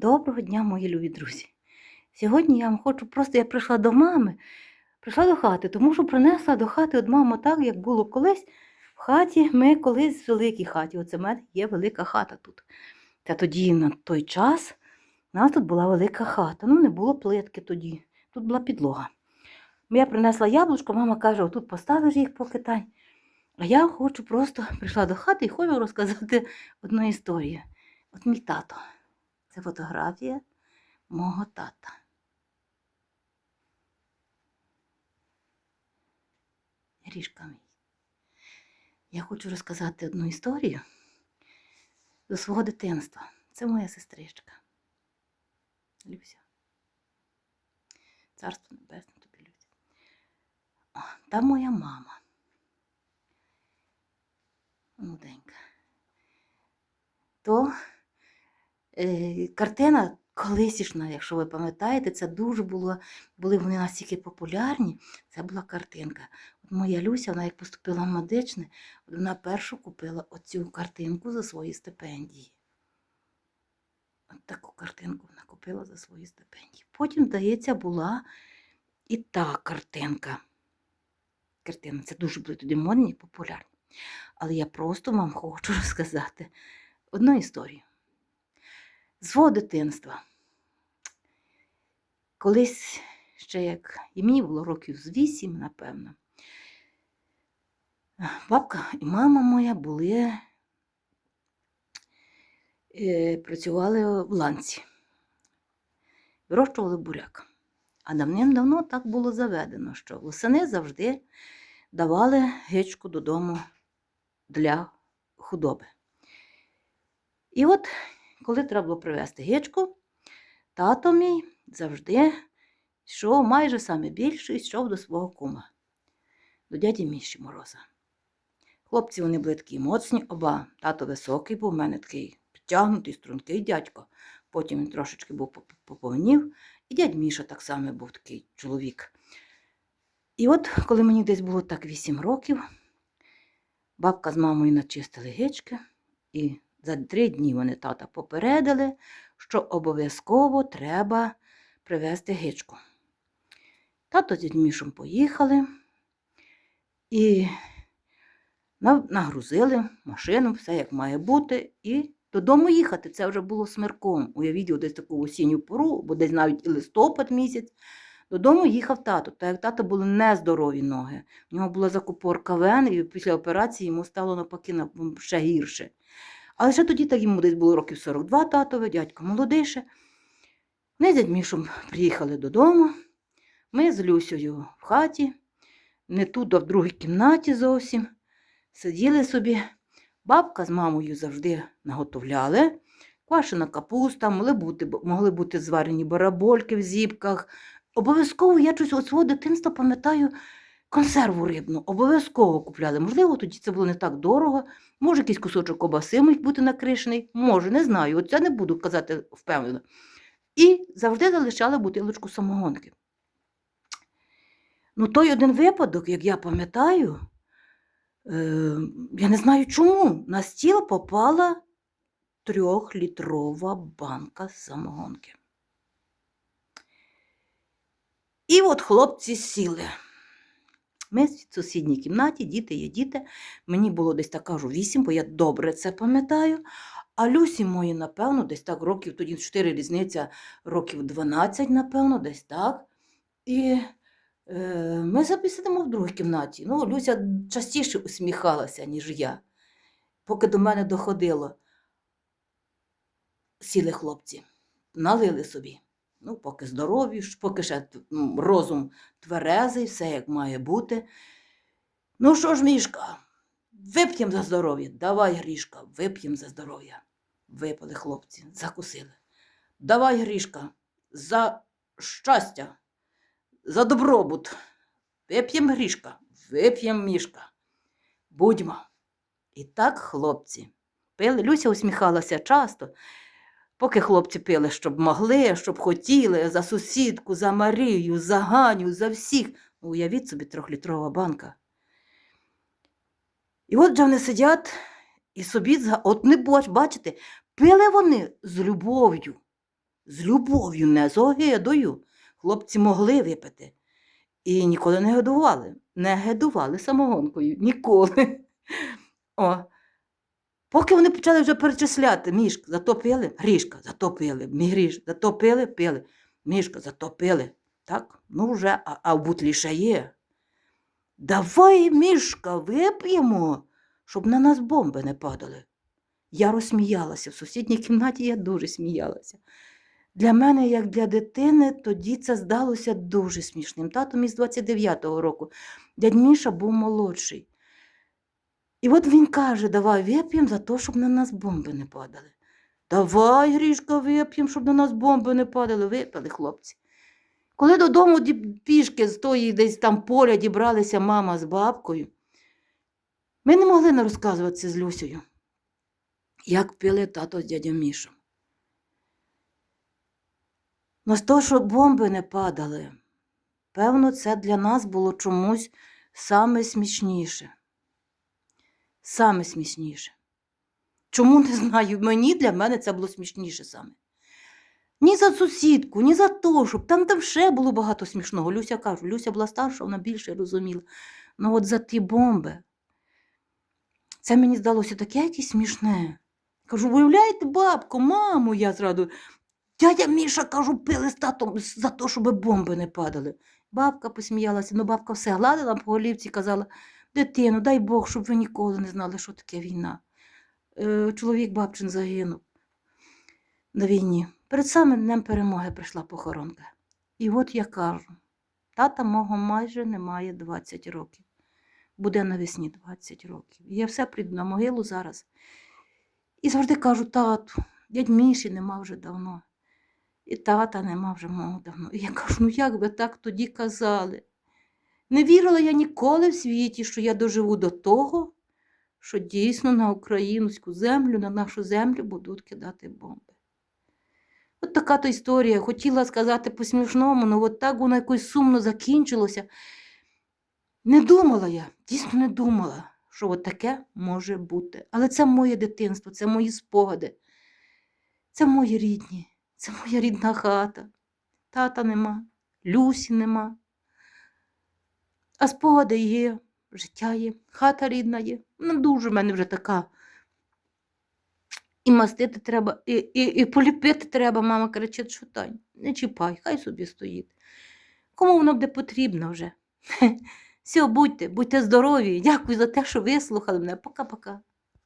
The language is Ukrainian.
Доброго дня, мої любі друзі. Сьогодні я вам хочу просто, я прийшла до мами, прийшла до хати, тому що принесла до хати от мама так, як було колись. В хаті ми колись в великій хаті. Оце в мене є велика хата тут. Та тоді на той час у нас тут була велика хата. Ну, не було плитки тоді, тут була підлога. Я принесла яблучко, мама каже, отут поставиш їх поки тань. А я хочу просто прийшла до хати і хочу розказати одну історію. От мій тато. Це фотографія мого тата. Ріжка мій. Я хочу розказати одну історію до свого дитинства. Це моя сестричка. Люся. Царство небесне тобі, Люся. О, та моя мама. Молоденька. То картина колисішна, якщо ви пам'ятаєте, це дуже було, були вони настільки популярні. Це була картинка. От моя Люся, вона як поступила в медичне, вона першу купила оцю картинку за свої стипендії. От таку картинку вона купила за свої стипендії. Потім, здається, була і та картинка. Картина, це дуже були тоді модні і популярні. Але я просто вам хочу розказати одну історію. Свого дитинства. Колись ще як і мені було років з вісім, напевно. Бабка і мама моя були, е, працювали в ланці, вирощували буряк. А давним-давно так було заведено, що восени завжди давали гичку додому для худоби. І от, коли треба було привезти гичку, тато мій завжди йшов майже саме більше йшов до свого кума, до дяді Міші Мороза. Хлопці вони були такі моцні, оба. Тато високий, був у мене такий підтягнутий, стрункий дядько. Потім він трошечки був поповнів. І дядь Міша так само був такий чоловік. І от, коли мені десь було так 8 років, бабка з мамою начистили гички, і за три дні вони тата попередили, що обов'язково треба привезти гичку. Тато з Мішем поїхали і нагрузили машину, все як має бути, і додому їхати. Це вже було смерком. Уявіть, десь таку осінню пору, бо десь навіть і листопад місяць. Додому їхав тато, так як тато були нездорові ноги. У нього була закупорка вен, і після операції йому стало навпаки ще гірше. Але ще тоді так йому десь було років 42 татове, дядько молодише. Ми з дядь Мішом приїхали додому. Ми з Люсею в хаті, не тут, а в другій кімнаті зовсім. Сиділи собі. Бабка з мамою завжди наготовляли. Квашена капуста, могли бути, могли бути зварені барабольки в зіпках. Обов'язково я щось от свого дитинства пам'ятаю консерву рибну. Обов'язково купляли. Можливо, тоді це було не так дорого. Може, якийсь кусочок кобаси міг бути накришений. Може, не знаю. От це не буду казати впевнено. І завжди залишали бутилочку самогонки. Ну, той один випадок, як я пам'ятаю, е, я не знаю чому, на стіл попала трьохлітрова банка самогонки. І от хлопці сіли. Ми в сусідній кімнаті, діти є діти. Мені було десь так кажу вісім, бо я добре це пам'ятаю. А Люсі мої, напевно, десь так років, тоді 4 різниця, років 12, напевно, десь так. І е, ми сидимо в другій кімнаті. Ну, Люся частіше усміхалася, ніж я. Поки до мене доходило, сіли хлопці, налили собі. Ну, поки здорові, поки ще розум тверезий, все як має бути. Ну що ж, мішка, вип'ємо за здоров'я. Давай, грішка, вип'ємо за здоров'я. Випили хлопці, закусили. Давай, грішка, за щастя, за добробут. Вип'ємо грішка, вип'ємо мішка. Будьмо. І так хлопці пили. Люся усміхалася часто. Поки хлопці пили, щоб могли, щоб хотіли, за сусідку, за Марію, за Ганю, за всіх. Ну, Уявіть собі трьохлітрова банка. І от же вони сидять і собі от не бач, бачите, пили вони з любов'ю. з любов'ю, не з огидою. Хлопці могли випити. І ніколи не годували. Не годували самогонкою. Ніколи. О. Поки вони почали вже перечисляти, мішка, затопили, грішка, затопили, мігріш, затопили, пили, мішка, затопили. Так, ну вже, а, а в бутлі ще є. Давай, мішка, вип'ємо, щоб на нас бомби не падали. Я розсміялася. В сусідній кімнаті я дуже сміялася. Для мене, як для дитини, тоді це здалося дуже смішним. Тато мій з 29-го року. Дядь Міша був молодший. І от він каже: давай вип'ємо за те, щоб на нас бомби не падали. Давай, Грішка, вип'ємо, щоб на нас бомби не падали. Випили хлопці. Коли додому пішки з тої десь там поля дібралися мама з бабкою, ми не могли не розказувати з Люсею, як пили тато з дядям Мішем. З того, що бомби не падали, певно, це для нас було чомусь саме смішніше. Саме смішніше. Чому не знаю, мені для мене це було смішніше саме. Ні за сусідку, ні за то, щоб там, там ще було багато смішного. Люся кажу, Люся була старша, вона більше розуміла. Ну от за ті бомби. Це мені здалося таке якесь смішне. Кажу, виявляєте, бабко, маму, я зраду. Дядя Міша, кажу, пили з татом за те, щоб бомби не падали. Бабка посміялася, ну бабка все гладила по голівці, казала, дитину, дай Бог, щоб ви ніколи не знали, що таке війна. Е, чоловік бабчин загинув на війні. Перед самим днем перемоги прийшла похоронка. І от я кажу, тата мого майже немає 20 років. Буде навесні 20 років. І я все прийду на могилу зараз. І завжди кажу, тату, дядь Міші нема вже давно. І тата нема вже мого давно. І я кажу, ну як ви так тоді казали? Не вірила я ніколи в світі, що я доживу до того, що дійсно на українську землю, на нашу землю будуть кидати бомби. От така то історія. Хотіла сказати по-смішному, але от так воно якось сумно закінчилося. Не думала я, дійсно не думала, що от таке може бути. Але це моє дитинство, це мої спогади, це мої рідні, це моя рідна хата. Тата нема, Люсі нема. А спогади є, життя є, хата рідна є. Ну, дуже в мене вже така. І мастити треба, і, і, і поліпити треба, мама кричить, що Тань, не чіпай, хай собі стоїть. Кому воно буде потрібно вже? Все, будьте, будьте здорові. Дякую за те, що вислухали мене. Пока-пока.